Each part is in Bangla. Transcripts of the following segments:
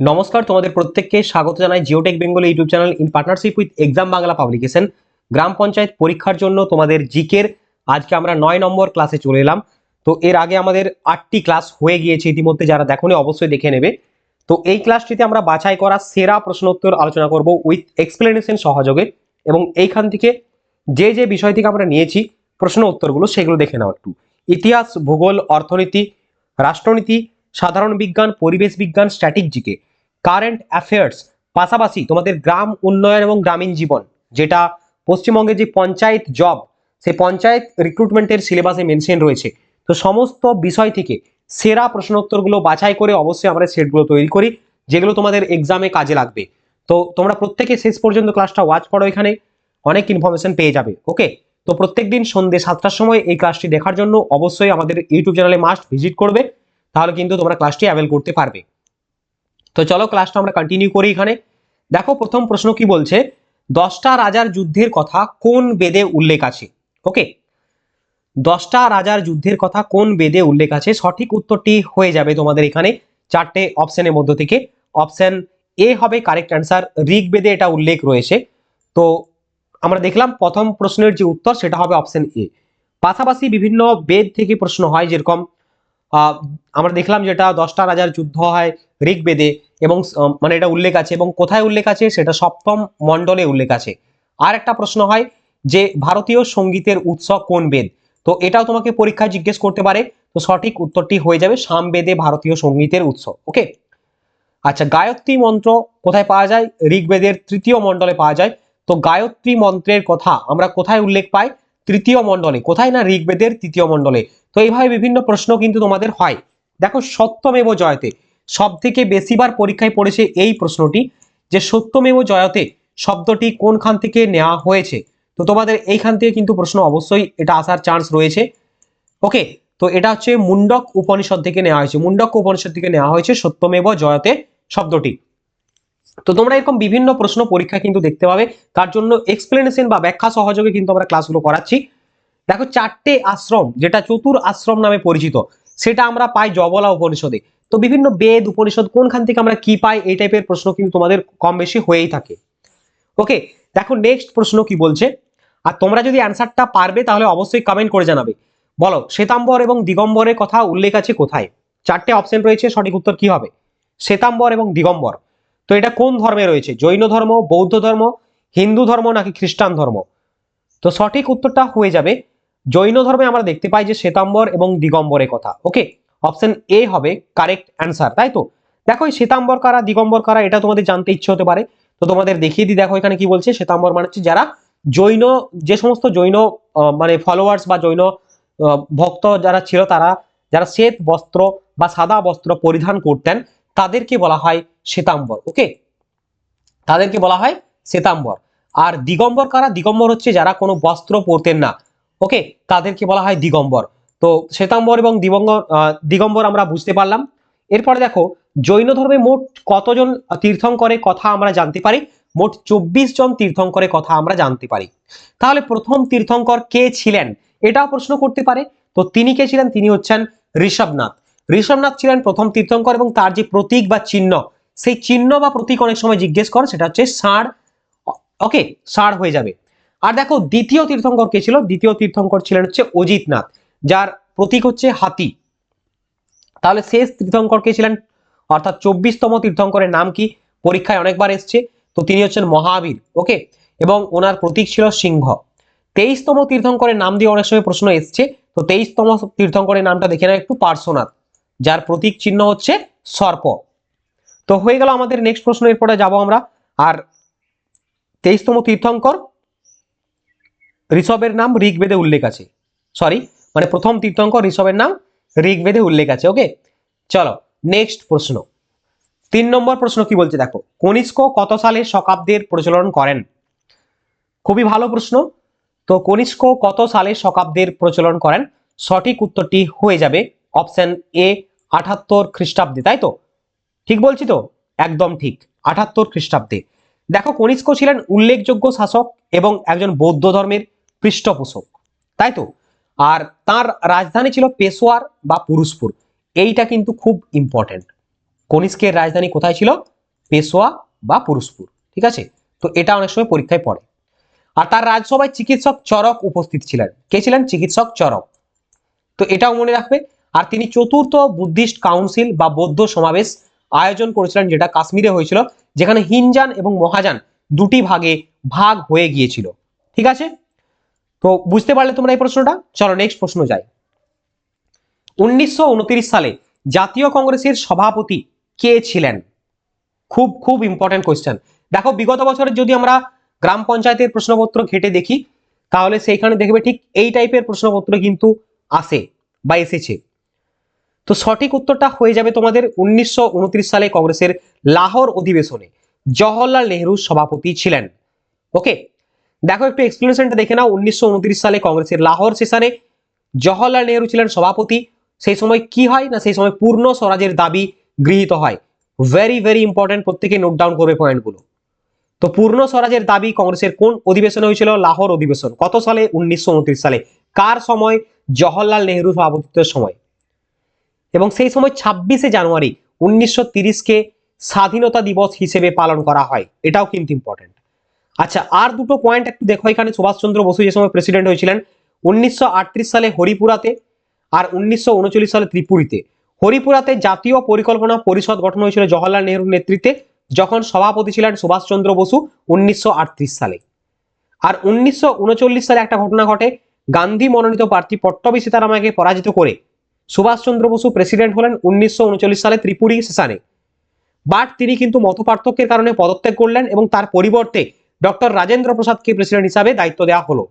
নমস্কার, তোমাদের প্রত্যেককে স্বাগত জানাই Geotech Bengal YouTube channel in partnership with exam Bangla publication গ্রাম পঞ্চায়েত পরীক্ষার জন্য তোমাদের জিকের, আজকে আমরা নয় নম্বর ক্লাসে চলে এলাম। তো এর আগে আমাদের আটটি ক্লাস হয়ে গিয়েছে ইতিমধ্যে, যারা দেখোনি অবশ্যই দেখে নেবে। তো এই ক্লাসটিতে আমরা বাছাই করা সেরা প্রশ্নোত্তর আলোচনা করব উইথ এক্সপ্লেনেশন সহযোগে এবং এইখান থেকে যে যে বিষয় থেকে আমরা নিয়েছি, প্রশ্ন উত্তরগুলো সেগুলো দেখে নাও একটু। ইতিহাস, ভূগোল, অর্থনীতি, রাষ্ট্রনীতি, সাধারণ বিজ্ঞান, পরিবেশ বিজ্ঞান স্ট্র্যাটেজিকে কারেন্ট অ্যাফেয়ার্স পাশাপাশি তোমাদের গ্রাম উন্নয়ন এবং গ্রামীণ জীবন, যেটা পশ্চিমবঙ্গের যে পঞ্চায়েত জব সেই পঞ্চায়েত রিক্রুটমেন্টের সিলেবাসে মেনশন রয়েছে। তো সমস্ত বিষয় থেকে সেরা প্রশ্নোত্তরগুলো বাছাই করে অবশ্যই আমরা সেটগুলো তৈরি করি, যেগুলো তোমাদের এক্সামে কাজে লাগবে। তো তোমরা প্রত্যেকে শেষ পর্যন্ত ক্লাসটা ওয়াচ করো এখানে, অনেক ইনফরমেশন পেয়ে যাবে ওকে তো প্রত্যেক দিন সন্ধ্যে সাতটার সময় এই ক্লাসটি দেখার জন্য অবশ্যই আমাদের ইউটিউব চ্যানেলে মাস্ট ভিজিট করবে, তাহলে কিন্তু তোমরা ক্লাসটি অ্যাভেল করতে পারবে। তো চলো ক্লাসটা আমরা কন্টিনিউ করি এখানে। দেখো প্রথম প্রশ্ন কি বলছে? দশটা রাজার যুদ্ধের কথা কোন বেদে উল্লেখ আছে? ওকে দশটা রাজার যুদ্ধের কথা কোন বেদে উল্লেখ আছে? সঠিক উত্তরটি হয়ে যাবে তোমাদের এখানে চারটে অপশনের মধ্য থেকে। অপশন এ হবে কারেক্ট অ্যান্সার ঋগ্বেদে এটা উল্লেখ রয়েছে। তো আমরা দেখলাম প্রথম প্রশ্নের যে উত্তর, সেটা হবে অপশন এ পাশাপাশি বিভিন্ন বেদ থেকে প্রশ্ন হয় যেরকম আমরা দেখলাম যেটা দশটা রাজার যুদ্ধ হয় ঋগ্বেদে এবং মানে এটা উল্লেখ আছে এবং কোথায় উল্লেখ আছে সেটা সপ্তম মণ্ডলে উল্লেখ আছে। আর একটা প্রশ্ন হয় যে ভারতীয় সঙ্গীতের উৎস কোন বেদ? তো এটাও তোমাকে পরীক্ষায় জিজ্ঞেস করতে পারে। তো সঠিক উত্তরটি হয়ে যাবে সামবেদে ভারতীয় সঙ্গীতের উৎস ওকে আচ্ছা গায়ত্রী মন্ত্র কোথায় পাওয়া যায়? ঋগ্বেদের তৃতীয় মণ্ডলে পাওয়া যায়। তো গায়ত্রী মন্ত্রের কথা আমরা কোথায় উল্লেখ পাই? তৃতীয় মণ্ডলে, কোথায় না ঋগ্বেদের তৃতীয় মণ্ডলে? তো এইভাবে বিভিন্ন প্রশ্ন কিন্তু তোমাদের হয়। দেখো সত্যমেব জয়তে সব থেকে বেশিবার পরীক্ষায় পড়েছে এই প্রশ্নটি, যে সত্যমেব জয়তে শব্দটি কোনখান থেকে নেওয়া হয়েছে? তো তোমাদের এইখান থেকে কিন্তু প্রশ্ন অবশ্যই এটা আসার চান্স রয়েছে। ওকে তো এটা হচ্ছে মুন্ডক উপনিষদ থেকে নেওয়া হয়েছে। মুন্ডক উপনিষদ থেকে নেওয়া হয়েছে সত্যমেব জয়তে শব্দটি। তো তোমরা এরকম বিভিন্ন প্রশ্ন পরীক্ষা কিন্তু দেখতে পাবে। তার জন্য এক্সপ্লেনেশন বা ব্যাখ্যা সহযোগে কিন্তু আমরা ক্লাসগুলো করাচ্ছি। দেখো, চারটে আশ্রম, যেটা চতুর আশ্রম নামে পরিচিত, সেটা আমরা পাই জবলা উপনিষদে। তো বিভিন্ন বেদ, উপনিষদ কোনখান থেকে আমরা কি পাই এই টাইপের প্রশ্ন কিন্তু তোমাদের কম বেশি হয়েই থাকে। ওকে দেখো নেক্সট প্রশ্ন কি বলছে? আর তোমরা যদি অ্যান্সারটা পারবে তাহলে অবশ্যই কমেন্ট করে জানাবে। বলো, শ্বেতাম্বর এবং দিগম্বরের কথা উল্লেখ আছে কোথায়? চারটে অপশন রয়েছে, সঠিক উত্তর কি হবে? শ্বেতাম্বর এবং দিগম্বর। তো এটা কোন ধর্মে রয়েছে? জৈন ধর্ম, বৌদ্ধ ধর্ম, হিন্দু ধর্ম নাকি খ্রিস্টান ধর্ম? তো সঠিক উত্তরটা হয়ে যাবে। জৈন ধর্মে আমরা দেখতে পাই যে শ্বেতাম্বর এবং দিগম্বরের কথা। ওকে অপশন এ হবে কারেক্ট অ্যান্সার তাই তো? দেখো শ্বেতাম্বর কারা, দিগম্বর কারা, এটা তোমাদের জানতে ইচ্ছে হতে পারে। তো তোমাদের দেখিয়ে দিই, দেখো এখানে কি বলছে, শ্বেতাম্বর মানে হচ্ছে যারা জৈন, যে সমস্ত জৈন মানে ফলোয়ার্স বা জৈন ভক্ত যারা ছিল তারা, যারা শ্বেত বস্ত্র বা সাদা বস্ত্র পরিধান করতেন, তাদেরকে বলা হয় শ্বেতাম্বর ওকে তাদেরকে বলা হয় শ্বেতাম্বর। আর দিগম্বর কারা? দিগম্বর হচ্ছে যারা কোনো বস্ত্র পরতেন না ওকে তাদেরকে বলা হয় দিগম্বর। তো শ্বেতাম্বর এবং দিগম্বর দিগম্বর আমরা বুঝতে পারলাম। এরপরে দেখো, জৈন ধর্মে মোট কতজন তীর্থঙ্করের কথা আমরা জানতে পারি? মোট চব্বিশ জন তীর্থঙ্করের কথা আমরা জানতে পারি। তাহলে প্রথম তীর্থঙ্কর কে ছিলেন? এটাও প্রশ্ন করতে পারে। তো তিনি কে ছিলেন? তিনি হচ্ছেন ঋষভনাথ। ঋষভনাথ ছিলেন প্রথম তীর্থঙ্কর এবং তার যে প্রতীক বা চিহ্ন, সেই চিহ্ন বা প্রতীক অনেক সময় জিজ্ঞেস করে, সেটা হচ্ছে ষাঁড়। ওকে ষাঁড় হয়ে যাবে। আর দেখো, দ্বিতীয় তীর্থঙ্কর কে ছিল? দ্বিতীয় তীর্থঙ্কর ছিলেন হচ্ছে অজিতনাথ। যার প্রতীক হচ্ছে হাতি। তাহলে শেষ তীর্থঙ্কর কে ছিলেন? অর্থাৎ চব্বিশতম তীর্থঙ্করের নাম কি? পরীক্ষায় অনেকবার এসছে, তো তিনি হচ্ছেন মহাবীর, ওকে? এবং ওনার প্রতীক ছিল সিংহ। তেইশতম তীর্থঙ্করের নাম দিয়ে অনেক সময় প্রশ্ন এসছে, তো তেইশতম তীর্থঙ্করের নামটা দেখে না একটু পার্শ্বনাথ, যার প্রতীক চিহ্ন হচ্ছে সর্প। তো হয়ে গেল আমাদের নেক্সট প্রশ্ন, এরপরে যাব আমরা। আর তেইশতম তীর্থঙ্কর ঋষভের নাম ঋগ্বেদে উল্লেখ আছে। সরি মানে প্রথম তীর্থঙ্কর ঋষভের নাম ঋগ্বেদে উল্লেখ আছে ওকে চলো নেক্সট প্রশ্ন। তিন নম্বর প্রশ্ন কি বলছে দেখো, কনিষ্ক কত সালে শকাব্দের প্রচলন করেন? খুবই ভালো প্রশ্ন। তো কনিষ্ক কত সালে শকাব্দের প্রচলন করেন? সঠিক উত্তরটি হয়ে যাবে অপশন এ আঠাত্তর খ্রিস্টাব্দে, তাই তো? ঠিক বলছি তো? একদম ঠিক, আঠাত্তর খ্রিস্টাব্দে। দেখো, কনিষ্ক ছিলেন উল্লেখযোগ্য শাসক এবং একজন বৌদ্ধ ধর্মের পৃষ্ঠপোষক, তাই তো? আর তার রাজধানী ছিল পেশোয়ার বা পুরুষপুর। এইটা কিন্তু খুব ইম্পর্টেন্ট কনিষ্কের রাজধানী কোথায় ছিল? পেশোয়া বা পুরুষপুর, ঠিক আছে? তো এটা অনেক সময় পরীক্ষায় পড়ে। আর তার রাজসভায় চিকিৎসক চরক উপস্থিত ছিলেন। কে ছিলেন? চিকিৎসক চরক। তো এটাও মনে রাখবে। আর তিনি চতুর্থ বুদ্ধিস্ট কাউন্সিল বা বৌদ্ধ সমাবেশ আয়োজন করেছিলেন, যেটা কাশ্মীরে হয়েছিল, যেখানে হিনজান এবং মহাজান দুটি ভাগে ভাগ হয়ে গিয়েছিল। ঠিক আছে? তো বুঝতে পারলে তোমরা এই প্রশ্নটা? চলো নেক্সট প্রশ্ন যাই। উনিশশো সালে জাতীয় কংগ্রেসের সভাপতি কে ছিলেন? খুব খুব ইম্পর্টেন্ট কোয়েশ্চেন দেখো, বিগত বছরের যদি আমরা গ্রাম পঞ্চায়েতের প্রশ্নপত্র ঘেটে দেখি, তাহলে সেইখানে দেখবে ঠিক এই টাইপের প্রশ্নপত্র কিন্তু আসে বা এসেছে। তো সঠিক উত্তরটা হয়ে যাবে তোমাদের উনিশশো উনত্রিশ সালে কংগ্রেসের লাহোর অধিবেশনে। জওহরলাল নেহরু সভাপতি ছিলেন। ওকে দেখো একটু এক্সপ্লেনেশনটা দেখে নাও। উনিশশো উনত্রিশ সালে কংগ্রেসের লাহোর সেশনে জওহরলাল নেহরু ছিলেন সভাপতি। সেই সময় কি হয় না, সেই সময় পূর্ণ স্বরাজের দাবি গৃহীত হয়। ভেরি ভেরি ইম্পর্টেন্ট প্রত্যেকে নোট ডাউন করবে পয়েন্টগুলো তো পূর্ণ স্বরাজের দাবি কংগ্রেসের কোন অধিবেশনে হয়েছিল? লাহোর অধিবেশন। কত সালে? উনিশশো উনত্রিশ সালে। কার সময়? জওহরলাল নেহরু সভাপতিত্বের সময়। এবং সেই সময় ছাব্বিশে জানুয়ারি উনিশশো কে স্বাধীনতা দিবস হিসেবে পালন করা হয়। এটাও কিন্তু ইম্পর্টেন্ট আচ্ছা আর দুটো পয়েন্ট একটু দেখো এখানে। সুভাষচন্দ্র বসু যে সময় প্রেসিডেন্ট হয়েছিলেন, উনিশশো আটত্রিশ সালে হরিপুরাতে আর উনিশশো উনচল্লিশ সালে ত্রিপুরীতে। হরিপুরাতে জাতীয় পরিকল্পনা পরিষদ গঠন হয়েছিল জওহরলাল নেহরুর নেতৃত্বে, যখন সভাপতি ছিলেন সুভাষচন্দ্র বসু উনিশশো আটত্রিশ সালে। আর উনিশশো উনচল্লিশ সালে একটা ঘটনা ঘটে, গান্ধী মনোনীত প্রার্থী পট্টবী সীতারামাকে পরাজিত করে সুভাষচন্দ্র বসু প্রেসিডেন্ট হলেন উনিশশো উনচল্লিশ সালে ত্রিপুরী সেশনে। বাট তিনি কিন্তু মত পার্থক্যের কারণে পদত্যাগ করলেন এবং তার পরিবর্তে ডক্টর রাজেন্দ্র প্রসাদকে প্রেসিডেন্ট হিসাবে দায়িত্ব দেওয়া হলো।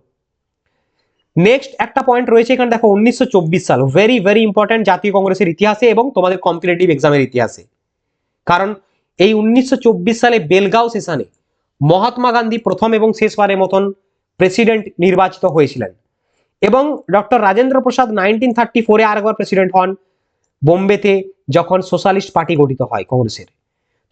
নেক্সট একটা পয়েন্ট রয়েছে এখানে, দেখো, উনিশশো চব্বিশ সাল। ভেরি ভেরি ইম্পর্টেন্ট জাতীয় কংগ্রেসের ইতিহাসে এবং তোমাদের কম্পিটিটিভ এক্সামের ইতিহাসে। কারণ এই উনিশশো চব্বিশ সালে বেলগাঁও সেশনে মহাত্মা গান্ধী প্রথম এবং শেষবারের মতন প্রেসিডেন্ট নির্বাচিত হয়েছিলেন। এবং doctor Rajendra Prasad nineteen thirty ফোরে আরেকবার প্রেসিডেন্ট হন বোম্বেতে, যখন সোশ্যালিস্ট পার্টি গঠিত হয় কংগ্রেসের।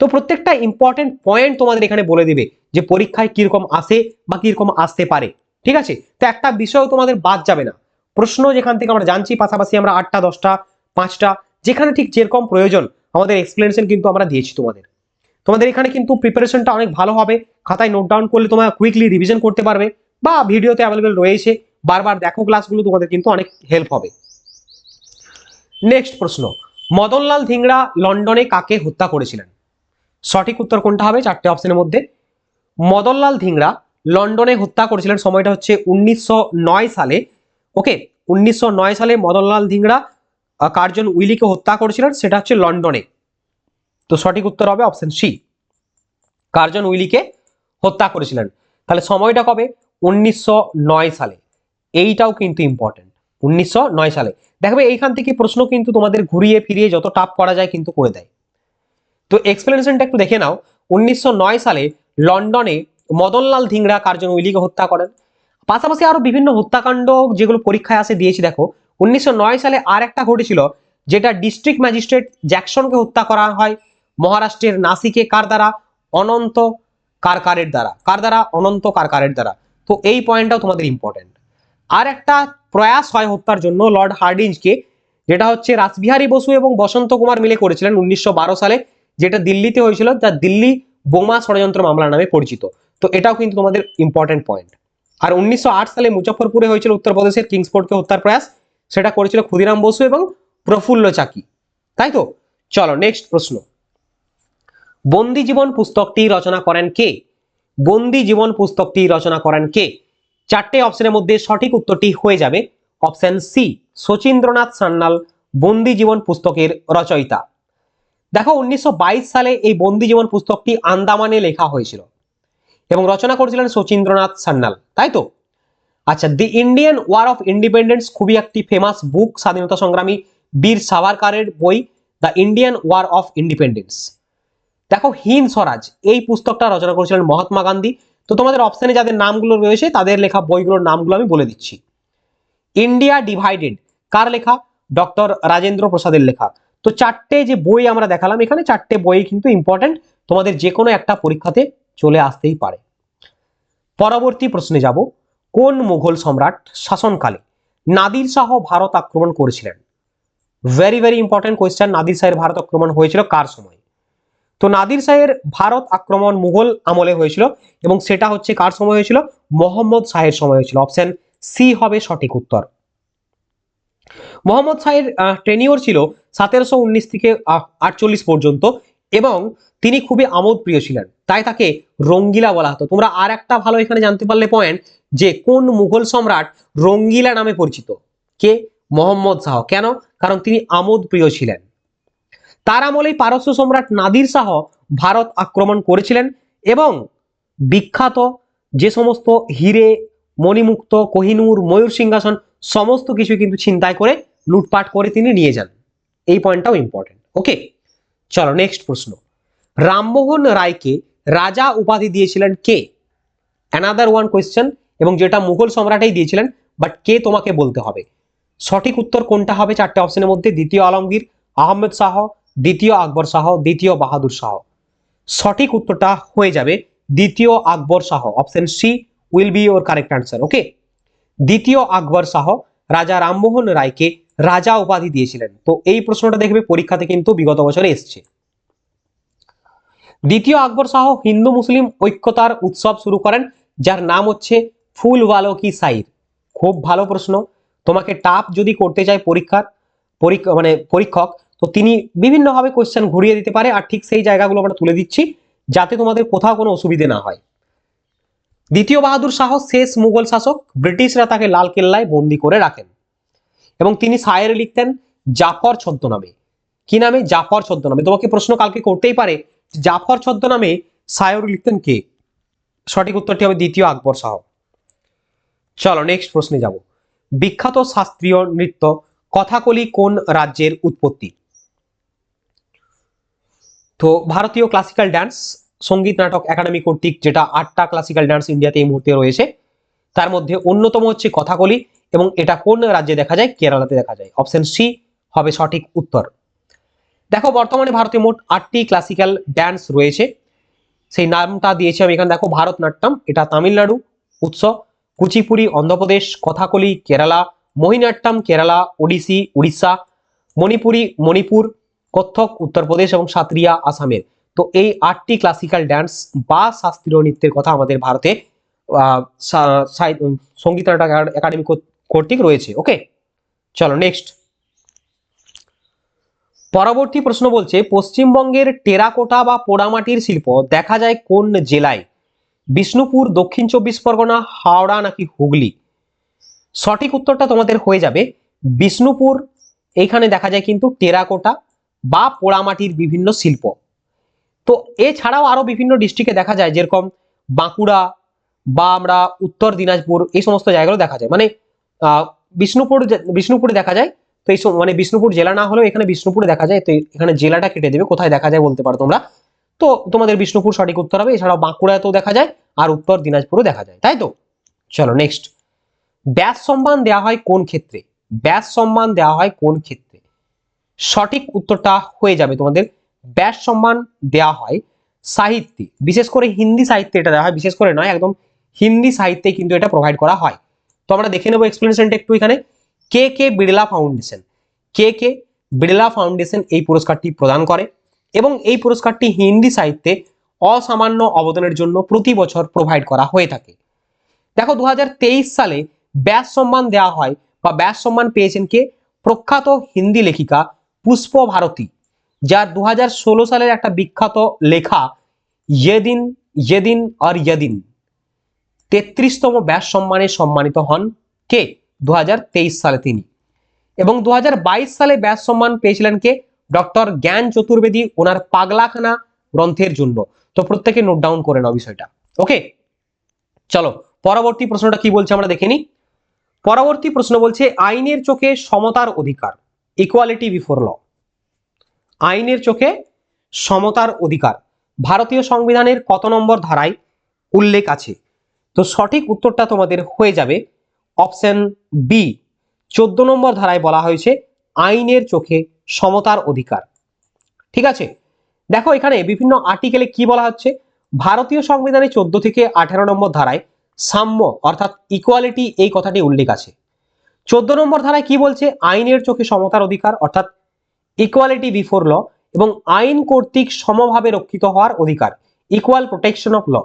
তো প্রত্যেকটা ইম্পর্টেন্ট পয়েন্ট তোমাদের এখানে বলে দিবে যে পরীক্ষায় কীরকম আসে বা কীরকম আসতে পারে। ঠিক আছে? তো একটা বিষয়ও তোমাদের বাদ যাবে না। প্রশ্ন যেখান থেকে আমরা জানছি, পাশাপাশি আমরা আটটা, দশটা, পাঁচটা, যেখানে ঠিক যেরকম প্রয়োজন আমাদের এক্সপ্লেনেশন কিন্তু আমরা দিয়েছি তোমাদের। তোমাদের এখানে কিন্তু প্রিপারেশনটা অনেক ভালো হবে। খাতায় নোট ডাউন করলে তোমরা কুইকলি রিভিশন করতে পারবে বা ভিডিওতে অ্যাভেলেবেল রয়েছে। বারবার দেখো ক্লাসগুলো তোমাদের কিন্তু অনেক হেল্প হবে। নেক্সট প্রশ্ন, মদনলাল ধিংড়া লন্ডনে কাকে হত্যা করেছিলেন? সঠিক উত্তর কোনটা হবে? চারটে অপশনের মধ্যে। মদনলাল ধিংড়া লন্ডনে হত্যা করেছিলেন সময়টা হচ্ছে উনিশশো নয় সালে। ওকে উনিশশো নয় সালে মদনলাল আহ, কার্জন উইলিকে হত্যা করেছিলেন সেটা হচ্ছে লন্ডনে। তো সঠিক উত্তর হবে অপশন সি কার্জন উইলিকে হত্যা করেছিলেন। তাহলে সময়টা কবে? উনিশশো নয় সালে। এইটাও কিন্তু ইম্পর্টেন্ট উনিশশো নয় সালে। দেখবে এইখান থেকে প্রশ্ন কিন্তু তোমাদের ঘুরিয়ে ফিরিয়ে যত টাপ করা যায় কিন্তু করে দেয়। তো এক্সপ্লেনেশনটা একটু দেখে নাও। উনিশশো নয় সালে লন্ডনে মদনলাল ধিংড়া কার্জন উইলিকে হত্যা করেন। পাশাপাশি আরও বিভিন্ন হত্যাকাণ্ড যেগুলো পরীক্ষায় আসে দিয়েছি দেখো। উনিশশো নয় সালে আর একটা ঘটেছিল, যেটা ডিস্ট্রিক্ট ম্যাজিস্ট্রেট জ্যাকসনকে হত্যা করা হয়। মহারাষ্ট্রের নাসিকে কার দ্বারা? অনন্ত কারকারের দ্বারা। কার দ্বারা? অনন্ত কারকারের দ্বারা। তো এই পয়েন্টটাও তোমাদের ইম্পর্টেন্ট আর একটা প্রয়াস হয় হত্যার জন্য লর্ড হার্ডিঞ্জকে, যেটা হচ্ছে রাসবিহারী বসু এবং বসন্ত কুমার মিলে করেছিলেন উনিশশো বারো সালে। যেটা দিল্লিতে হয়েছিল, যা দিল্লি বোমা ষড়যন্ত্র মামলা নামে পরিচিত। তো এটাও কিন্তু তোমাদের ইম্পর্টেন্ট পয়েন্ট আর উনিশশো আট সালে মুজফ্ফরপুরে হয়েছিল উত্তরপ্রদেশের কিংসফোর্ডকে হত্যার প্রয়াস। সেটা করেছিল ক্ষুদিরাম বসু এবং প্রফুল্ল চাকি। তাই তো? চলো নেক্সট প্রশ্ন। বন্দি জীবন পুস্তকটি রচনা করেন কে? বন্দি জীবন পুস্তকটি রচনা করেন কে? চারটে অপশনের মধ্যে সঠিক উত্তরটি হয়ে যাবে। অপশন সি শচীন্দ্রনাথ সান্যাল, বন্দি জীবন পুস্তকের রচয়িতা। দেখো, উনিশশো বাইশ সালে এই বন্দি জীবন পুস্তকটি আন্দামানে লেখা হয়েছিল এবং রচনা করেছিলেন শচীন্দ্রনাথ সান্যাল, তাই তো? আচ্ছা the Indian war of independence খুবই একটি ফেমাস বুক স্বাধীনতা সংগ্রামী বীর সাভারকারের বই, the Indian war of independence. দেখো, হিন স্বরাজ, এই পুস্তকটা রচনা করেছিলেন মহাত্মা গান্ধী। তো তোমাদের অপশানে যাদের নামগুলো রয়েছে, তাদের লেখা বইগুলোর নামগুলো আমি বলে দিচ্ছি। ইন্ডিয়া ডিভাইডেড, কার লেখা? ডক্টর রাজেন্দ্র প্রসাদের লেখা। তো চারটে যে বই আমরা দেখালাম, এখানে চারটে বই কিন্তু ইম্পর্টেন্ট তোমাদের যে কোনো একটা পরীক্ষাতে চলে আসতেই পারে। পরবর্তী প্রশ্নে যাব। কোন মুঘল সম্রাট শাসনকালে নাদির শাহ ভারত আক্রমণ করেছিলেন? Very very important question Nadir শাহের ভারত আক্রমণ হয়েছিল কার সময়? তো নাদির শাহের ভারত আক্রমণ মুঘল আমলে হয়েছিল এবং সেটা হচ্ছে কার সময় হয়েছিল? মোহাম্মদ শাহের সময় হয়েছিল। অপশন সি হবে সঠিক উত্তর। মোহাম্মদ শাহের টেনিওর ছিল সতেরোশো উনিশ থেকে আটচল্লিশ পর্যন্ত এবং তিনি খুবই আমোদ প্রিয় ছিলেন। তাই তাকে রঙ্গিলা বলা হতো। তোমরা আর একটা ভালো এখানে জানতে পারলে পয়েন্ট যে কোন মুঘল সম্রাট রঙ্গিলা নামে পরিচিত? কে? মোহাম্মদ শাহ। কেন? কারণ তিনি আমোদ প্রিয় ছিলেন। তার আমলেই পারস্য সম্রাট নাদির শাহ ভারত আক্রমণ করেছিলেন এবং বিখ্যাত যে সমস্ত হিরে, মণিমুক্ত, কোহিনূর, ময়ূর সিংহাসন সমস্ত কিছু কিন্তু ছিনতাই করে লুটপাট করে তিনি নিয়ে যান। এই পয়েন্টটাও ইম্পর্টেন্ট ওকে চলো নেক্সট প্রশ্ন। রামমোহন রায়কে রাজা উপাধি দিয়েছিলেন কে? অ্যানাদার ওয়ান কোয়েশ্চেন এবং যেটা মুঘল সম্রাটেই দিয়েছিলেন বাট কে তোমাকে বলতে হবে? সঠিক উত্তর কোনটা হবে চারটে অপশনের মধ্যে? দ্বিতীয় আলমগীর, আহমেদ শাহ, দ্বিতীয় আকবর শাহ, দ্বিতীয় বাহাদুর শাহ। সঠিক উত্তরটা হয়ে যাবে দ্বিতীয় Akbar Shah option C will be your correct answer okay দ্বিতীয় আকবর শাহ রাজা রামমোহন রায়কে রাজা উপাধি দিয়েছিলেন। তো এই প্রশ্নটা দেখবে পরীক্ষাতে কিন্তু বিগত বছরে এসছে। দ্বিতীয় আকবর শাহ হিন্দু মুসলিম ঐক্যতার উৎসব শুরু করেন, যার নাম হচ্ছে ফুলওয়ালো কি সাইর। খুব ভালো প্রশ্ন। তোমাকে টাপ যদি করতে চায় পরীক্ষার, পরীক্ষা মানে পরীক্ষক, তো তিনি বিভিন্নভাবে কোয়েশ্চেন ঘুরিয়ে দিতে পারে, আর ঠিক সেই জায়গাগুলো আমরা তুলে দিচ্ছি, যাতে তোমাদের কোথাও কোনো অসুবিধে না হয়। দ্বিতীয় বাহাদুর শাহ শেষ মুঘল শাসক ব্রিটিশরা তাকে লাল কেল্লায় বন্দি করে রাখেন এবং তিনি সায়ের লিখতেন জাফর ছদ্মনামে। কি নামে? জাফর ছদ্মনামে। তোমাকে প্রশ্ন কালকে করতেই পারে জাফর ছদ্মনামে সায়র লিখতেন কে? সঠিক উত্তরটি হবে দ্বিতীয় আকবর শাহ। চলো নেক্সট প্রশ্নে যাব। বিখ্যাত শাস্ত্রীয় নৃত্য কথাকলি কোন রাজ্যের উৎপত্তি? তো, ভারতীয় ক্লাসিক্যাল ডান্স সংগীত নাটক একাডেমি কর্তৃক, যেটা আটটা ক্লাসিক্যাল ডান্স ইন্ডিয়াতে এই মুহূর্তে রয়েছে। তার মধ্যে অন্যতম হচ্ছে কথাকলি এবং এটা কোন রাজ্যে দেখা যায়? কেরালাতে দেখা যায়। অপশন সি হবে সঠিক উত্তর। দেখো, বর্তমানে ভারতে মোট আটটি ক্লাসিক্যাল ডান্স রয়েছে। সেই নামটা দিয়েছি আমি এখানে। দেখো, ভারতনাট্যম, এটা তামিলনাড়ু, উৎস, কুচিপুড়ি, অন্ধ্রপ্রদেশ, কথাকলি, কেরালা, মোহিনাট্যম, কেরালা, ওড়িশি, উড়িষ্যা, মণিপুরি, মণিপুর, কত্থক, উত্তরপ্রদেশ এবং সাত্রিয়া, আসামের। তো এই আটটি ক্লাসিক্যাল ডান্স বা শাস্ত্রীয় নৃত্যের কথা আমাদের ভারতে সংগীত নাটক একাডেমি কর্তৃক রয়েছে। ওকে চলো নেক্সট পরবর্তী প্রশ্ন বলছে, পশ্চিমবঙ্গের টেরাকোটা বা পোড়ামাটির শিল্প দেখা যায় কোন জেলায়? বিষ্ণুপুর, দক্ষিণ চব্বিশ পরগনা, হাওড়া নাকি হুগলি? সঠিক উত্তরটা তোমাদের হয়ে যাবে বিষ্ণুপুর। এইখানে দেখা যায় কিন্তু টেরাকোটা বা পোড়ামাটির বিভিন্ন শিল্প। তো এছাড়াও আরও বিভিন্ন ডিস্ট্রিক্টে দেখা যায়, যেরকম বাঁকুড়া বা আমরা উত্তর দিনাজপুর, এই সমস্ত জায়গাগুলো দেখা যায়। মানে বিষ্ণুপুর বিষ্ণুপুরে দেখা যায়, তো এই মানে বিষ্ণুপুর জেলা না হলেও এখানে বিষ্ণুপুরে দেখা যায়, তো এখানে জেলাটা কেটে দেবে, কোথায় দেখা যায় বলতে পারো তোমরা। তো তোমাদের বিষ্ণুপুর সঠিক উত্তর হবে, এছাড়াও বাঁকুড়াতেও দেখা যায়, আর উত্তর দিনাজপুরও দেখা যায়, তাই তো? চলো নেক্সট ব্যাস সম্মান দেওয়া হয় কোন ক্ষেত্রে? ব্যাস সম্মান দেওয়া হয় কোন ক্ষেত্রে? সঠিক উত্তরটা হয়ে যাবে তোমাদের। ব্যাস সম্মান দেওয়া হয় সাহিত্যে। বিশেষ করে হিন্দি সাহিত্যে এটা দেওয়া হয়, বিশেষ করে নয়, একদম হিন্দি সাহিত্যে কিন্তু এটা প্রোভাইড করা হয়। তো আমরা দেখে নেব এক্সপ্লেনেশনটা একটু এখানে। K K Birla foundation K K Birla foundation এই পুরস্কারটি প্রদান করে? এবং এই পুরস্কারটি হিন্দি সাহিত্যে অসামান্য অবদানের জন্য প্রতি বছর প্রোভাইড করা হয়ে থাকে। দেখো দু হাজার তেইশ সালে ব্যাস সম্মান দেওয়া হয় বা ব্যাস সম্মান পেয়েছেন কে? প্রখ্যাত হিন্দি লেখিকা পুষ্প ভারতী যার দু সালের একটা বিখ্যাত লেখা, ইয়েদিন ইয়েদিন আর ইয়েদিন। তেত্রিশতম ব্যাস সম্মানে সম্মানিত হন কে? দু হাজার তেইশ সালে তিনি। এবং দু হাজার বাইশ সালে ব্যাস সম্মান পেয়েছিলেন কে? ডক্টর জ্ঞান চতুর্বেদী, ওনার পাগলাখানা গ্রন্থের জন্য। তো প্রত্যেকে নোট ডাউন করে নাও বিষয়টা। ওকে চলো, পরবর্তী প্রশ্নটা কি বলছে আমরা দেখে নিই। পরবর্তী প্রশ্ন বলছে, আইনের চোখে সমতার অধিকার ইকুয়ালিটি বিফোর ল আইনের চোখে সমতার অধিকার। ভারতীয় সংবিধানের কত নম্বর ধারায় উল্লেখ আছে? তো সঠিক উত্তরটা তোমাদের হয়ে যাবে অপশন বি চোদ্দ নম্বর ধারায় বলা হয়েছে আইনের চোখে সমতার অধিকার। ঠিক আছে? দেখো এখানে বিভিন্ন আর্টিকেলে কি বলা হচ্ছে? ভারতীয় সংবিধানে চোদ্দ থেকে আঠারো নম্বর ধারায় সাম্য অর্থাৎ ইকুয়ালিটি এই কথাটি উল্লেখ আছে। চোদ্দ নম্বর ধারায় কি বলছে? আইনের চোখে সমতার অধিকার অর্থাৎ ইকুয়ালিটি বিফোর ল এবং আইন কর্তৃক সমভাবে রক্ষিত হওয়ার অধিকার ইকুয়াল প্রোটেকশন অফ ল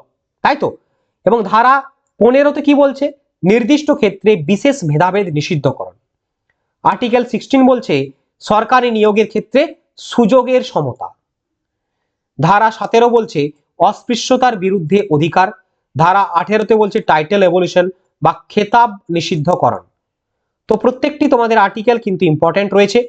তাই তো? এবং ধারা পনেরোতে কি বলছে? নির্দিষ্ট ক্ষেত্রে বিশেষ ভেদাভেদ নিষিদ্ধকরণ। আর্টিকেল সিক্সটিন বলছে, সরকারি নিয়োগের ক্ষেত্রে সুযোগের সমতা। ধারা সতেরো বলছে, অস্পৃশ্যতার বিরুদ্ধে অধিকার। ধারা আঠেরোতে বলছে টাইটেল এভলিউশন বা খেতাব নিষিদ্ধকরণ। তো প্রত্যেকটি তোমাদের আর্টিকেল কিন্তু ইম্পর্টেন্ট রয়েছে।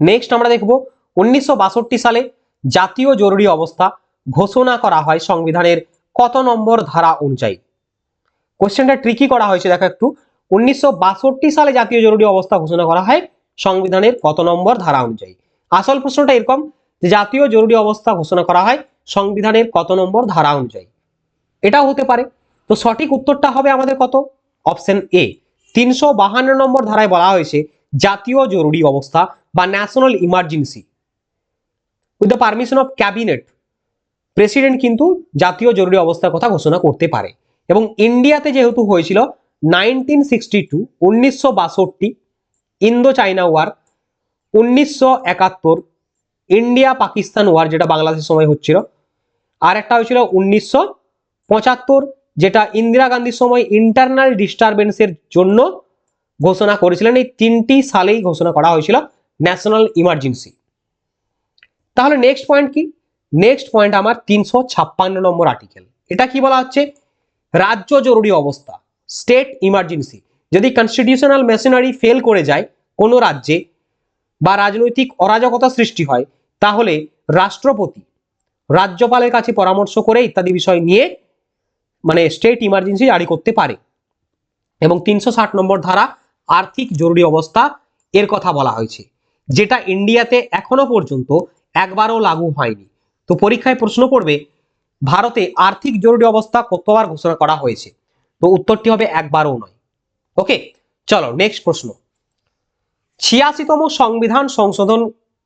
নেক্সট আমরা দেখব উনিশশো বাষট্টি সালে জাতীয় জরুরি অবস্থা ঘোষণা করা হয় সংবিধানের কত নম্বর ধারা অনুযায়ী। কোশ্চেনটা ট্রিকি করা হয়েছে, দেখো একটু। উনিশশো বাষট্টি সালে জাতীয় জরুরি অবস্থা ঘোষণা করা হয় সংবিধানের কত নম্বর ধারা অনুযায়ী। আসল প্রশ্নটা এরকম যে জাতীয় জরুরি অবস্থা ঘোষণা করা হয় সংবিধানের কত নম্বর ধারা অনুযায়ী। এটাও হতে পারে। তো সঠিক উত্তরটা হবে আমাদের কত? অপশন এ তিনশো নম্বর ধারায় বলা হয়েছে জাতীয় জরুরি অবস্থা বা national emergency with the permission of cabinet president কিন্তু জাতীয় জরুরি অবস্থার কথা ঘোষণা করতে পারে। এবং ইন্ডিয়াতে যেহেতু হয়েছিল নাইনটিন সিক্সটি টু উনিশশো বাষট্টি ইন্দো চাইনা ওয়ার উনিশশো একাত্তর ইন্ডিয়া পাকিস্তান ওয়ার যেটা বাংলাদেশের সময় হচ্ছিল, আর একটা হয়েছিল উনিশশো পঁচাত্তর, যেটা ইন্দিরা গান্ধীর সময় ইন্টারনাল ডিস্টারবেন্সের জন্য ঘোষণা করেছিলেন। এই তিনটি সালেই ঘোষণা করা হয়েছিল। National emergency. তাহলে নেক্সট পয়েন্ট কি? নেক্সট পয়েন্ট আমার তিনশো ছাপ্পান্ন নম্বর আর্টিকেল এটা কি বলা হচ্ছে? রাজ্য জরুরি অবস্থা স্টেট ইমার্জেন্সি যদি কনস্টিটিউশনাল মেশিনারি ফেল করে যায় কোনো রাজ্যে বা রাজনৈতিক অরাজকতা সৃষ্টি হয়, তাহলে রাষ্ট্রপতি রাজ্যপালের কাছে পরামর্শ করে ইত্যাদি বিষয় নিয়ে মানে স্টেট ইমার্জেন্সি জারি করতে পারে। এবং তিনশো ষাট নম্বর ধারা আর্থিক জরুরি অবস্থা এর কথা বলা হয়েছে। যেটা ইন্ডিয়াতে এখনও পর্যন্ত একবারও লাগু হয়নি। তো পরীক্ষায় প্রশ্ন করবে ভারতে আর্থিক জরুরি অবস্থা কতবার ঘোষণা করা হয়েছে? তো উত্তরটি হবে একবারও নয়। ওকে, চলো নেক্সট প্রশ্ন। ছিয়াশিতম সংবিধান সংশোধন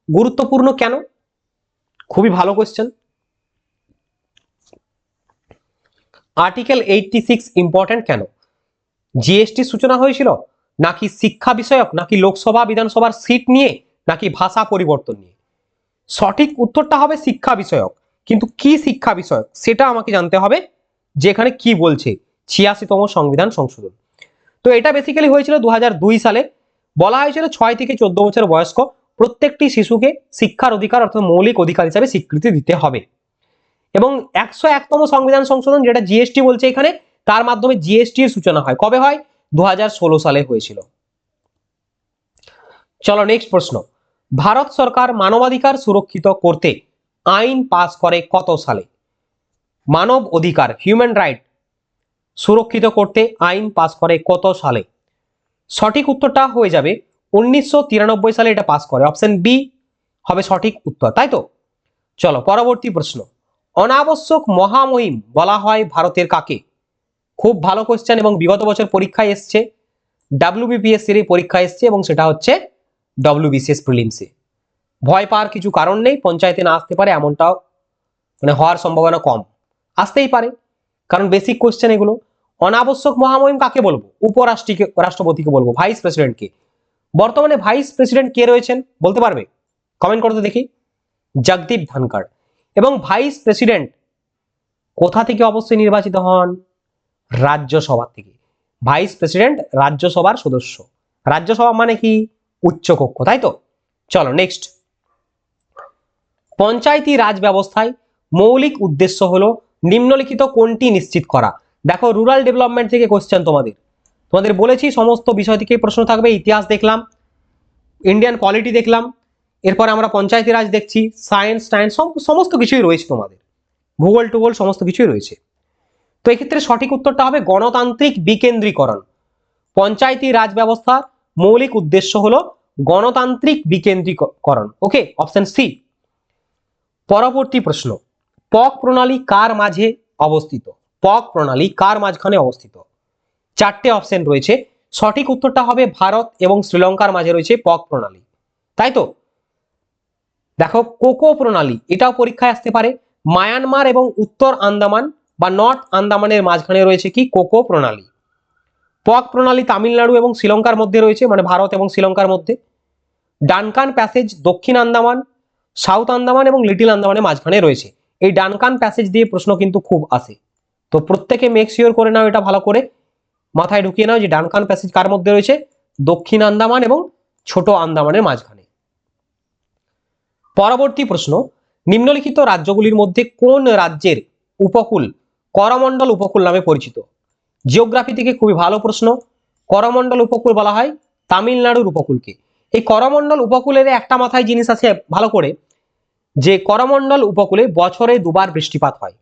গুরুত্বপূর্ণ কেন? খুবই ভালো question article eighty six important কেন জিএসটি সূচনা হয়েছিল? নাকি শিক্ষা বিষয়ক, নাকি লোকসভা, বিধানসভার সিট নিয়ে নাকি ভাষা পরিবর্তন নিয়ে? সঠিক উত্তরটা হবে শিক্ষা বিষয়ক। কিন্তু কি শিক্ষা বিষয়ক সেটা আমাকে জানতে হবে যে এখানে কি বলছে ছিয়াশিতম সংবিধান সংশোধন। তো এটা বেসিক্যালি হয়েছিল দু হাজার দুই সালে। বলা হয়েছিল ছয় থেকে চোদ্দ বছর বয়স্ক প্রত্যেকটি শিশুকে শিক্ষার অধিকার অর্থাৎ মৌলিক অধিকার হিসাবে স্বীকৃতি দিতে হবে। এবং একশো একতম সংবিধান সংশোধন যেটা জিএসটি বলছে এখানে, তার মাধ্যমে জিএসটি এর সূচনা হয়। কবে হয়? দু হাজার ষোলো সালে হয়েছিল। চলো নেক্সট প্রশ্ন। ভারত সরকার মানবাধিকার সুরক্ষিত করতে আইন পাস করে কত সালে? মানব অধিকার হিউম্যান রাইট সুরক্ষিত করতে আইন পাস করে কত সালে? সঠিক উত্তরটা হয়ে যাবে উনিশশো তিরানব্বই সালে এটা পাস করে। অপশন বি হবে সঠিক উত্তর, তাই তো? চলো পরবর্তী প্রশ্ন। অনাবশ্যক মহামহিম বলা হয় ভারতের কাকে? খুব ভালো কোশ্চেন এবং বিগত বছর পরীক্ষায় এসছে। ডাব্লিউবিপিএসসির পরীক্ষা এসছে এবং সেটা হচ্ছে ডব্লিউবিসিএস প্রিলিমসে ভয় পাওয়ার কিছু কারণ নেই, পঞ্চায়েতে না আসতে পারে এমনটাও মানে হওয়ার সম্ভাবনা কম। আসতেই পারে, কারণ বেসিক কোশ্চেন এগুলো, অনাবশ্যক মহামহিম কাকে বলব? উপরাষ্ট্রীকে, রাষ্ট্রপতিকে বলব ভাইস প্রেসিডেন্টকে বর্তমানে ভাইস প্রেসিডেন্ট কে রয়েছেন, বলতে পারবে? কমেন্ট করতে দেখি। জগদীপ ধনকড় এবং ভাইস প্রেসিডেন্ট কোথা থেকে অবশ্যই নির্বাচিত হন? রাজ্যসভা থেকে। ভাইস প্রেসিডেন্ট রাজ্যসভার সদস্য। রাজ্যসভা মানে কি? উচ্চকক্ষ, তাই তো? চলো নেক্সট পঞ্চায়েতি রাজ ব্যবস্থায় মৌলিক উদ্দেশ্য হলো নিম্নলিখিত কোনটি নিশ্চিত করা? দেখো রুরাল ডেভেলপমেন্ট থেকে কোশ্চেন তোমাদের। তোমাদের বলেছি, সমস্ত বিষয় থেকে প্রশ্ন থাকবে, ইতিহাস দেখলাম ইন্ডিয়ান কোয়ালিটি দেখলাম, এরপর আমরা পঞ্চায়েতি রাজ দেখছি সায়েন্স টায়েন্স সমস্ত কিছুই রয়েছে তোমাদের। ভূগোল, টুগোল, সমস্ত কিছুই রয়েছে। তো এক্ষেত্রে সঠিক উত্তরটা হবে গণতান্ত্রিক বিকেন্দ্রীকরণ। পঞ্চায়েতি রাজ ব্যবস্থার মৌলিক উদ্দেশ্য হলো গণতান্ত্রিক বিকেন্দ্রীকরণ। ওকে অপশন সি পরবর্তী প্রশ্ন। পক প্রণালী কার মাঝে অবস্থিত? পক প্রণালী কার মাঝখানে অবস্থিত? চারটে অপশন রয়েছে। সঠিক উত্তরটা হবে ভারত এবং শ্রীলঙ্কার মাঝে রয়েছে পক প্রণালী। তাই তো? দেখো, কোকো প্রণালী, এটাও পরীক্ষায় আসতে পারে। মায়ানমার এবং উত্তর আন্দামান বা নর্থ আন্দামানের মাঝখানে রয়েছে কি? কোকো প্রণালী। পক প্রণালী তামিলনাড়ু এবং শ্রীলঙ্কার মধ্যে রয়েছে মানে ভারত এবং শ্রীলঙ্কার মধ্যে। ডানকান প্যাসেজ দক্ষিণ আন্দামান, সাউথ আন্দামান এবং লিটিল আন্দামানের মাঝখানে রয়েছে। এই ডানকান প্যাসেজ দিয়ে প্রশ্ন কিন্তু খুব আসে। তো প্রত্যেকে মেক শিওর করে নাও এটা ভালো করে। মাথায় ঢুকিয়ে নাও যে ডানকান প্যাসেজ কার মধ্যে রয়েছে? দক্ষিণ আন্দামান এবং ছোট আন্দামানের মাঝখানে। পরবর্তী প্রশ্ন, নিম্নলিখিত রাজ্যগুলির মধ্যে কোন রাজ্যের উপকূল করমণ্ডল উপকূল নামে পরিচিত? জিওগ্রাফি থেকে খুবই ভালো প্রশ্ন। করমণ্ডল উপকূল বলা হয় তামিলনাড়ুর উপকূলকে। এই করমণ্ডল উপকূলের একটা মাথায় জিনিস আছে ভালো করে, যে করমণ্ডল উপকূলে বছরে দুবার বৃষ্টিপাত হয়।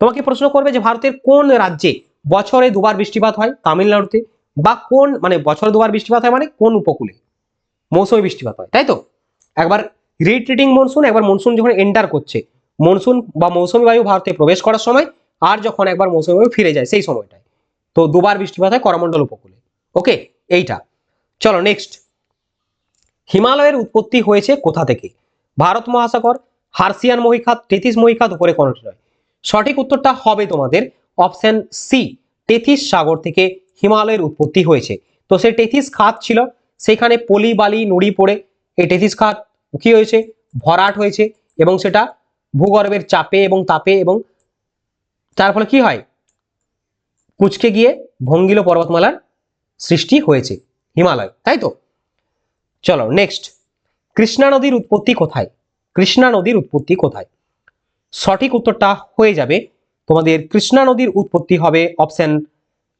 তোমাকে প্রশ্ন করবে যে ভারতের কোন রাজ্যে বছরে দুবার বৃষ্টিপাত হয়? তামিলনাড়ুতে। বা কোন মানে বছরে দুবার বৃষ্টিপাত হয় মানে কোন উপকূলে? মৌসুমী বৃষ্টিপাত হয়, তাই তো? একবার রিট্রিটিং মনসুন, একবার মনসুন যখন এন্টার করছে, মনসুন বা মৌসুমী বায়ু ভারতে প্রবেশ করার সময়, আর যখন একবার মৌসুমী বায়ু ফিরে যায়, সেই সময়টায়। তো দুবার বৃষ্টিপাত হয় করমণ্ডল উপকূলে। ওকে, এইটা। চলো নেক্সট হিমালয়ের উৎপত্তি হয়েছে কোথা থেকে? ভারত মহাসাগর, হার্সিয়ান মহিখাত টেথিস মহিখাত উপরে কোনটি নয়? সঠিক উত্তরটা হবে তোমাদের অপশন সি টেথিস সাগর থেকে হিমালয়ের উৎপত্তি হয়েছে। তো সেই টেথিস খাত ছিল, সেখানে পলি, বালি, নুড়ি পড়ে। এই টেথিস খাত কি হয়েছে? ভরাট হয়েছে এবং সেটা ভূগর্ভের চাপে এবং তাপে এবং তার ফলে কি হয়? কুচকে গিয়ে ভঙ্গিল পর্বতমালার সৃষ্টি হয়েছে, হিমালয়, তাই তো? চলো নেক্সট কৃষ্ণা নদীর উৎপত্তি কোথায়? কৃষ্ণা নদীর উৎপত্তি কোথায়? সঠিক উত্তরটা হয়ে যাবে। তোমাদের কৃষ্ণা নদীর উৎপত্তি হবে option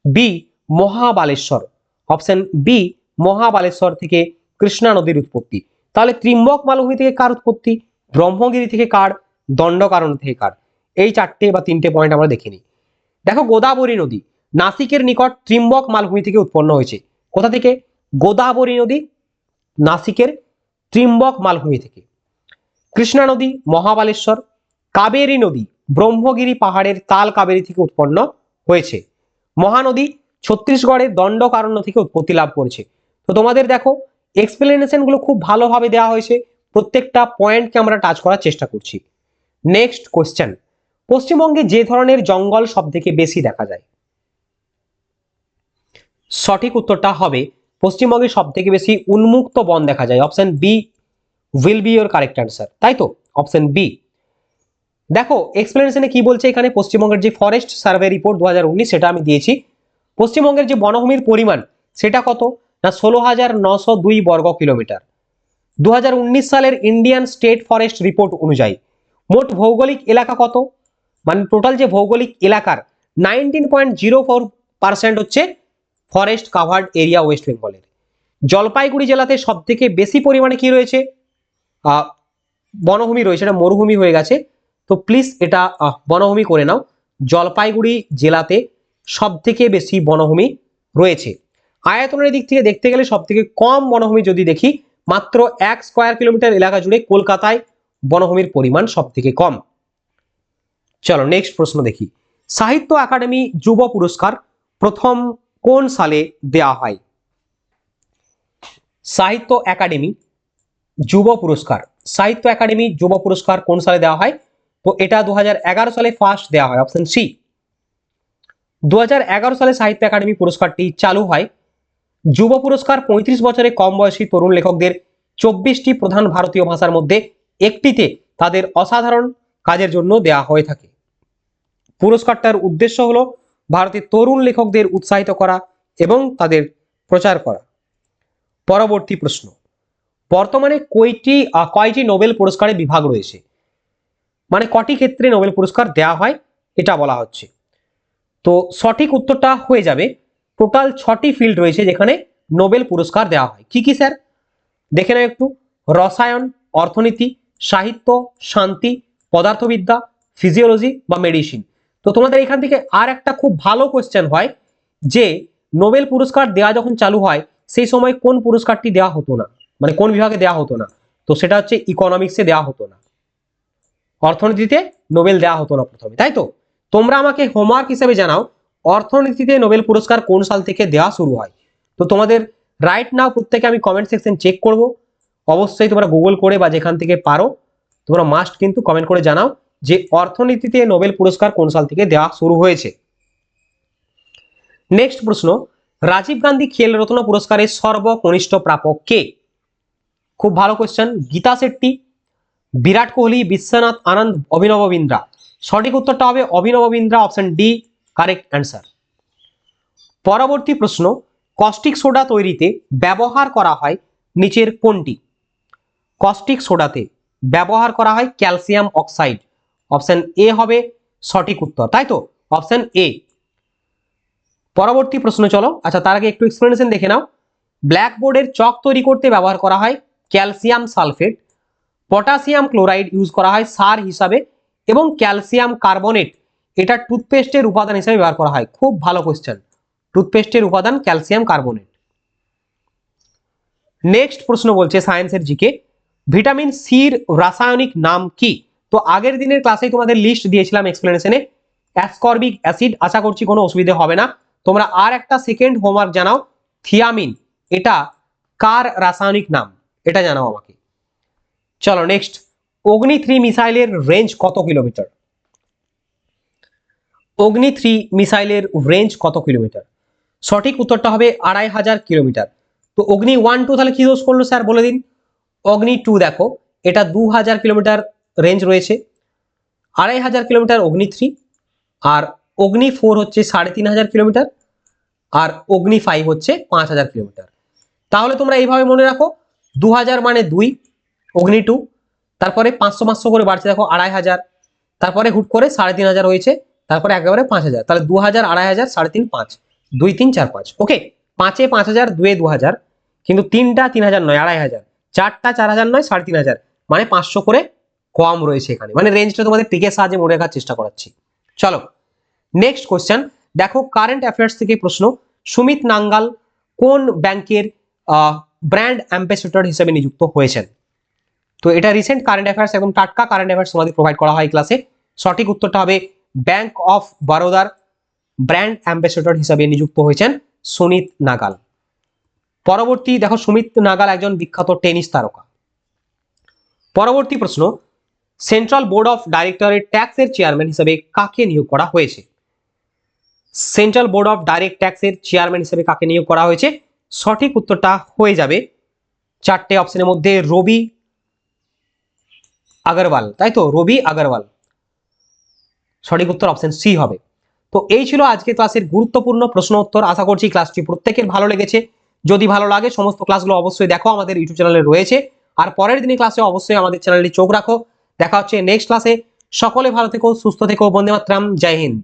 B Mahabaleshwar. Option B Mahabaleshwar থেকে কৃষ্ণা নদীর উৎপত্তি। তাহলে ত্রিম্বক মালভূমি থেকে কার উৎপত্তি? ব্রহ্মগিরি থেকে কার? দণ্ডকারণ থেকে কার? এই চারটে বা তিনটে পয়েন্ট আমরা দেখে নিই। দেখো গোদাবরী নদী, নাসিকের নিকট ত্রিম্বক মালভূমি থেকে উৎপন্ন হয়েছে। কোথা থেকে? গোদাবরী নদী, নাসিকের ত্রিম্বক মালভূমি থেকে। কৃষ্ণা নদী, মহাবালেশ্বর, কাবেরী নদী, ব্রহ্মগিরি পাহাড়ের তাল কাবেরী থেকে উৎপন্ন হয়েছে। মহানদী ছত্তিশগড়ের দণ্ডকারণ্য থেকে উৎপত্তি লাভ করেছে। তো তোমাদের দেখো এক্সপ্লেনেশনগুলো খুব ভালোভাবে দেওয়া হয়েছে। প্রত্যেকটা পয়েন্টকে আমরা টাচ করার চেষ্টা করছি। নেক্সট কোশ্চেন পশ্চিমবঙ্গে যে ধরনের জঙ্গল সব থেকে বেশি দেখা যায়? সঠিক উত্তরটা হবে, পশ্চিমবঙ্গে সব থেকে বেশি উন্মুক্ত বন দেখা যায়। Option B will be your correct answer তাই তো? অপশন বি দেখো এক্সপ্লেনেশনে কি বলছে এখানে? পশ্চিমবঙ্গের যে ফরেস্ট সার্ভে রিপোর্ট দু হাজার উনিশ, সেটা আমি দিয়েছি। পশ্চিমবঙ্গের যে বনভূমির পরিমাণ, সেটা কত? না ষোলো হাজার নশো দুই বর্গ কিলোমিটার। দু হাজার উনিশ সালের ইন্ডিয়ান স্টেট ফরেস্ট রিপোর্ট অনুযায়ী, মোট ভৌগোলিক এলাকা কত? মানে টোটাল যে ভৌগোলিক এলাকার nineteen point zero four percent হচ্ছে ফরেস্ট কাভার্ড এরিয়া ওয়েস্ট বেঙ্গলের জলপাইগুড়ি জেলাতে সব থেকে বেশি পরিমাণে কি রয়েছে? বনভূমি রয়েছে, এটা মরুভূমি হয়ে গেছে। তো প্লিজ এটা বনভূমি করে নাও। জলপাইগুড়ি জেলাতে সব থেকে বেশি বনভূমি রয়েছে। আয়তনের দিক থেকে দেখতে গেলে সব থেকে কম বনভূমি যদি দেখি, মাত্র এক স্কোয়ার কিলোমিটার এলাকা জুড়ে কলকাতায় বনভূমির পরিমাণ সব থেকে কম। চলো নেক্সট প্রশ্ন দেখি। সাহিত্য একাডেমি যুব পুরস্কার প্রথম কোন সালে দেয়া হয়? সাহিত্য একাডেমি যুব পুরস্কার। সাহিত্য একাডেমি যুব পুরস্কার কোন সালে দেওয়া হয়? তো এটা দু হাজার এগারো সালে ফার্স্ট দেওয়া হয় অপশন সি দু হাজার এগারো সালে সাহিত্য একাডেমি পুরস্কারটি চালু হয়। যুব পুরস্কার পঁয়ত্রিশ বছরে কম বয়সী তরুণ লেখকদের চব্বিশটি প্রধান ভারতীয় ভাষার মধ্যে একটিতে তাদের অসাধারণ কাজের জন্য দেয়া হয়ে থাকে। পুরস্কারটার উদ্দেশ্য হলো ভারতের তরুণ লেখকদের উৎসাহিত করা এবং তাদের প্রচার করা। পরবর্তী প্রশ্ন, বর্তমানে কয়টি কয়টি নোবেল পুরস্কারের বিভাগ রয়েছে? মানে কটি ক্ষেত্রে নোবেল পুরস্কার দেওয়া হয় এটা বলা হচ্ছে। তো সঠিক উত্তরটা হয়ে যাবে, টোটাল ছটি ফিল্ড রয়েছে যেখানে নোবেল পুরস্কার দেওয়া হয়। কি কি, স্যার? দেখে নাও একটু। রসায়ন, অর্থনীতি, সাহিত্য, শান্তি, পদার্থবিদ্যা, ফিজিওলজি বা মেডিসিন। তো তোমাদের এখান থেকে আর একটা খুব ভালো কোয়েশ্চেন হয় যে, নোবেল পুরস্কার দেওয়া যখন চালু হয়, সেই সময় কোন পুরস্কারটি দেওয়া হতো না? মানে কোন বিভাগে দেওয়া হতো না? তো সেটা হচ্ছে ইকোনমিক্সে দেওয়া হতো না। অর্থনীতিতে নোবেল দেওয়া হতো না প্রথমে, তাই তো? তোমরা আমাকে হোমওয়ার্ক হিসেবে জানাও, অর্থনীতিতে নোবেল পুরস্কার কোন সাল থেকে দেওয়া শুরু হয়? তো তোমাদের রাইট নাও প্রত্যেকে আমি কমেন্ট সেকশন চেক করব। অবশ্যই তোমরা গুগল করে বা যেখান থেকে পারো, তোমরা মাস্ট কিন্তু কমেন্ট করে জানাও। যে অর্থনীতিতে নোবেল পুরস্কার কোন সাল থেকে দেওয়া শুরু হয়েছে? নেক্সট প্রশ্ন, রাজীব গান্ধী খেল রত্ন পুরস্কারের সর্বকনিষ্ঠ প্রাপক কে? খুব ভালো কোয়েশ্চেন গীতা শেট্টি, বিরাট কোহলি, বিশ্বনাথ আনন্দ, অভিনব বিন্দ্রা। সঠিক উত্তরটা হবে Abhinav Bindra option D correct answer পরবর্তী প্রশ্ন কস্টিক সোডা তৈরিতে ব্যবহার করা হয় নিচের কোনটি? কস্টিক সোডাতে ব্যবহার করা হয় ক্যালসিয়াম অক্সাইড। অপশন এ হবে সঠিক উত্তর, তাই তো? Option A. পরবর্তী প্রশ্ন চলো। আচ্ছা তার আগে একটু এক্সপ্লেনেশন দেখে নাও। ব্ল্যাকবোর্ডের চক তৈরি করতে ব্যবহার করা হয় calcium sulphate. Potassium chloride use করা হয় সার হিসাবে এবং ক্যালসিয়াম কার্বনেট। এটা টুথপেস্টের উপাদান হিসেবে ব্যবহার করা হয়। খুব ভালো কোয়েশ্চেন টুথপেস্টের উপাদান ক্যালসিয়াম কার্বনেট। নেক্সট প্রশ্ন বলছে সায়েন্সের জিকে। ভিটামিন সির রাসায়নিক নাম কি? তো আগের দিনের ক্লাসেই তোমাদের লিস্ট দিয়েছিলাম এক্সপ্লেনেশনে অ্যাসকর্বিক অ্যাসিড আশা করছি কোনো অসুবিধা হবে না। তোমরা আর একটা সেকেন্ড হোমওয়ার্ক জানাও। থিয়ামিন এটা কার রাসায়নিক নাম? এটা জানাও আমাকে। চলো নেক্সট অগ্নি থ্রি মিসাইলের রেঞ্জ কত কিলোমিটার? অগ্নি থ্রি মিসাইলের রেঞ্জ কত কিলোমিটার? সঠিক উত্তরটা হবে আড়াই হাজার কিলোমিটার। তো অগ্নি ওয়ান টু তাহলে কি দোষ করল স্যার? বলে দিন। অগ্নি টু দেখো। এটা দু হাজার কিলোমিটার রেঞ্জ রয়েছে আড়াই হাজার কিলোমিটার অগ্নি থ্রি আর অগ্নি ফোর হচ্ছে সাড়ে তিন হাজার কিলোমিটার আর অগ্নি ফাইভ হচ্ছে পাঁচ হাজার কিলোমিটার। তাহলে তোমরা এইভাবে মনে রাখো, দু হাজার মানে দুই, অগ্নি টু তারপরে পাঁচশো পাঁচশো করে বাড়ছে, দেখো আড়াই হাজার, তারপরে হুট করে সাড়ে তিন হাজার হয়েছে তারপরে একেবারে পাঁচ হাজার, তাহলে দু হাজার, আড়াই হাজার, সাড়ে তিন, পাঁচ, দুই, তিন, চার, পাঁচ ওকে পাঁচে পাঁচ হাজার, দুয়ে দু হাজার, কিন্তু তিনটা তিন হাজার নয়, আড়াই হাজার, চারটা চার হাজার নয়, সাড়ে তিন হাজার মানে পাঁচশো করে কম রয়েছে এখানে। মানে রেঞ্জটা তোমাদের টিকের সাহায্যে মনে রাখার চেষ্টা করাচ্ছি। চলো নেক্সট কোশ্চেন দেখো কারেন্ট অ্যাফেয়ার্স থেকে প্রশ্ন, সুমিত নাঙ্গাল কোন ব্যাংকের ব্র্যান্ড অ্যাম্বাসেডর হিসেবে নিযুক্ত হয়েছেন? তো এটা রিসেন্ট কারেন্ট অ্যাফেয়ার্স এবং টাটকা কারেন্ট অ্যাফেয়ার্স তোমাদের প্রোভাইড করা হয় ক্লাসে সঠিক উত্তরটা হবে ব্যাংক অফ বরোদার ব্র্যান্ড অ্যাম্বাসেডর হিসেবে নিযুক্ত হয়েছেন সুমিত নাগাল পরবর্তী, দেখো, সুমিত নাগাল একজন বিখ্যাত টেনিস তারকা। পরবর্তী প্রশ্ন সেন্ট্রাল বোর্ড অফ ডাইরেক্টরের ট্যাক্সের চেয়ারম্যান হিসেবে কাকে নিয়োগ করা হয়েছে? সেন্ট্রাল বোর্ড অফ ডাইরেক্ট ট্যাক্সের চেয়ারম্যান হিসেবে কাকে নিয়োগ করা হয়েছে? সঠিক উত্তরটা হয়ে যাবে চারটে অপশনের মধ্যে রবি আগরওয়াল, তাই তো? রবি আগরওয়াল। সঠিক উত্তর অপশন সি হবে। তো এই ছিল আজকে ক্লাসের গুরুত্বপূর্ণ প্রশ্ন উত্তর। আশা করছি ক্লাসটি প্রত্যেকের ভালো লেগেছে। যদি ভালো লাগে, সমস্ত ক্লাসগুলো অবশ্যই দেখো আমাদের ইউটিউব চ্যানেলে রয়েছে। আর পরের দিনের ক্লাসে অবশ্যই আমাদের চ্যানেলটি চোখ রাখো। দেখা হচ্ছে নেক্সট ক্লাসে সকলে ভালো থেকো সুস্থ থেকো বন্দে মাতরাম জয় হিন্দ।